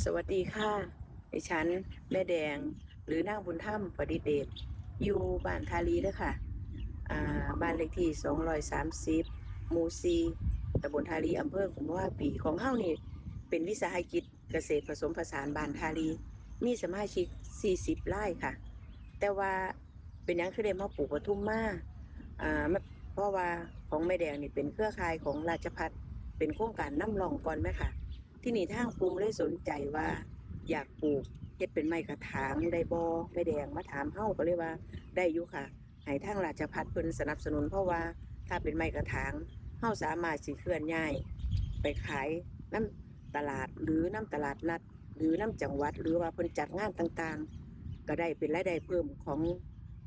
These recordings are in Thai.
สวัสดีค่ะ ดิฉัน แม่แดง หรือนางบุญธรรมประดิเดชอยู่บ้านทาลีเด้อค่ะ อ่า บ้านเลขที่230หมู่4ตำบลทาลีอำเภอขุมว่าปีของเฮานี่ เป็นวิสาหกิจเกษตรผสมผสานบ้านทาลี มีสมาชิก40ไร่ค่ะ แต่ว่าเป็นยังคือได้มาปลูกปทุมมาอ่าเพราะว่าของแม่แดงนี่เป็นเครือข่ายของราชพัฒเป็นโครงการน้ำรองก่อนไหมค่ะ ที่นี่ทางกลุ่มเลยสนใจว่า อยากปลูกเฮ็ดเป็นไม้กระถางได้บ่แม่แดงมาถามเฮาก็เลยว่า ได้อยู่ค่ะให้ทางราชพัฒเพิ่นสนับสนุนเพราะว่าถ้าเป็นไม้กระถางเฮาสามารถสิเคลื่อนย้าย ไปขายน้ำตลาดหรือน้ำตลาดนัด หรือน้ำจังหวัด หรือว่าเพิ่นจัดงานต่างๆ ก็ได้เป็นรายได้เพิ่มของ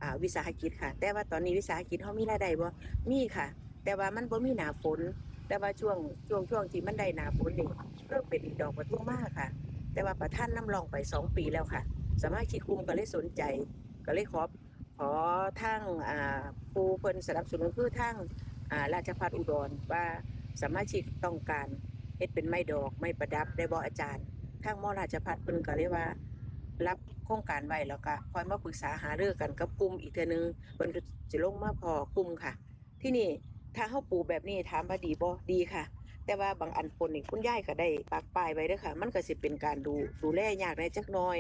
อ่าวิสาหกิจค่ะ แต่ว่าตอนนี้วิสาหกิจเฮามีรายได้บ่มีค่ะ แต่ว่ามันบ่มีหน้าฝน แต่ว่าช่วงช่วงช่วงที่มันได้หนาฝนนี่เริ่มเป็นดอกประทุมมากค่ะ แต่ว่าประท่านน้ำรองไปสองปีแล้วค่ะ สามารถชิกกลุ่มก็เลยสนใจ ก็เลยขอขอทางอ่าผู้เพิ่นสนับสนุนคือทางราชพัฒอุดรว่าสามารถชิกต้องการเฮ็ดเป็นไม้ดอกไม้ประดับได้บ่อาจารย์ทางมอราชพัฒเพิ่นก็เลยว่า รับโครงการไว้แล้วก็คอยมาปรึกษาหารือกันกับกลุ่มอีกเทื่อนึงเพิ่นก็สิลงมาพอกลุ่มค่ะ ที่นี่ ถ้าเฮาปลูกแบบนี้ถามว่าดีบ่ดีค่ะ แต่ว่าบางอันปนนี่คุณยายก็ได้ปักป้ายไว้เด้อค่ะ มันก็สิเป็นการดูดูแลยากในจักหน่อย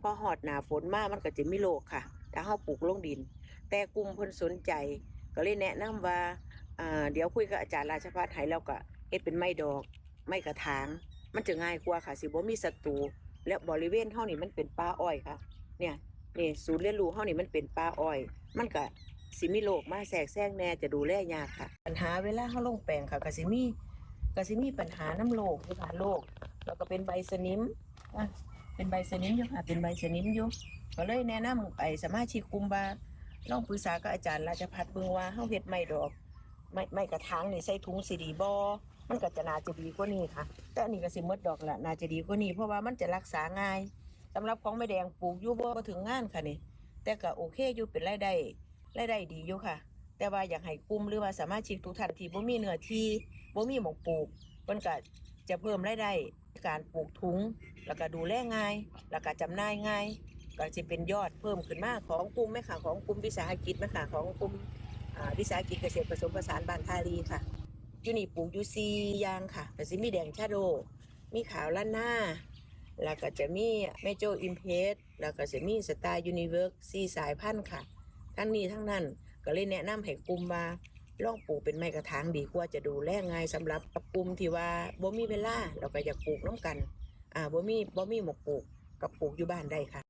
พอฮอดหนาฝนมามันก็จะมีโรคค่ะ ถ้าเฮาปลูกลงดิน แต่กลุ่มเพิ่นสนใจ ก็เลยแนะนำว่าอ่าเดี๋ยวคุยกับอาจารย์ราชพัฒให้แล้วก็เฮ็ดเป็นไม้ดอก ไม้กระถาง มันจะง่ายกว่าค่ะ สิบ่มีศัตรูและบริเวณเฮานี่มันเป็นป่าอ้อยค่ะ เนี่ยนี่ศูนย์เรียนรู้เฮานี่มันเป็นป่าอ้อย มันก็ สิมีโรคมาแทรกแซงแน่จะดูแลยากค่ะ ปัญหาเวลาเฮาลงแปลงค่ะกสิมีกสิมีปัญหาน้ำโรคคือค่ะโรคแล้วก็เป็นใบสนิมอะเป็นใบสนิมอยู่ค่ะเป็นใบสนิมอยู่ก็เลยแนะนำไอ้สมาชิกกลุ่มว่าลองปรึกษากับอาจารย์ราชพัฒน์เบิ่งว่าเฮาเฮ็ดไม้ดอกไม้ไม้กระถางนี่ใส่ถุงสิดีบ่มันก็จะน่าจะดีกว่านี้ค่ะ แต่อันนี้ก็สิหมดดอกละน่าจะดีกว่านี้เพราะว่ามันจะรักษาง่ายสำหรับของแม่แดงปลูกอยู่บ่ถึงงานค่ะนี่แต่ก็โอเคอยู่เป็นรายได้ รายได้ดีอยู่ค่ะ แต่ว่าอยากให้กลุ่มหรือว่าสามารถชิกทุกท่านที่บ่มีเนื้อที่บ่มีหมองปลูกเพิ่นก็จะเพิ่มรายได้การปลูกถุง แล้วก็ดูแลง่าย แล้วก็จำหน่ายง่าย ก็จะเป็นยอดเพิ่มขึ้นมากของกลุ่มแม่ค่ะของกลุ่มวิสาหกิจแม่ค่ะของกลุ่มอ่าวิสาหกิจเกษตรผสมผสานบ้านทารีค่ะอยู่นี่ปลูกอยู่สี่อย่างค่ะก็สิมีแดงชาโด มีขาวล้านหน้า แล้วก็จะมีเมโจอิมเพสแล้วก็จะมีสไตล์ยูนิเวิร์สสี่สายพันธุ์ค่ะ ทั้งนี้ทั้งนั้นก็เลยแนะนำให้กลุ่มว่าลองปลูกเป็นไม้กระถางดีกว่าจะดูแลง่ายสำหรับกับกลุ่มที่ว่าบ่มีเวลาเราก็อยากปลูกน้ำกัน อ่าบ่มีบ่มีหมกปลูกกับปลูกอยู่บ้านได้ค่ะ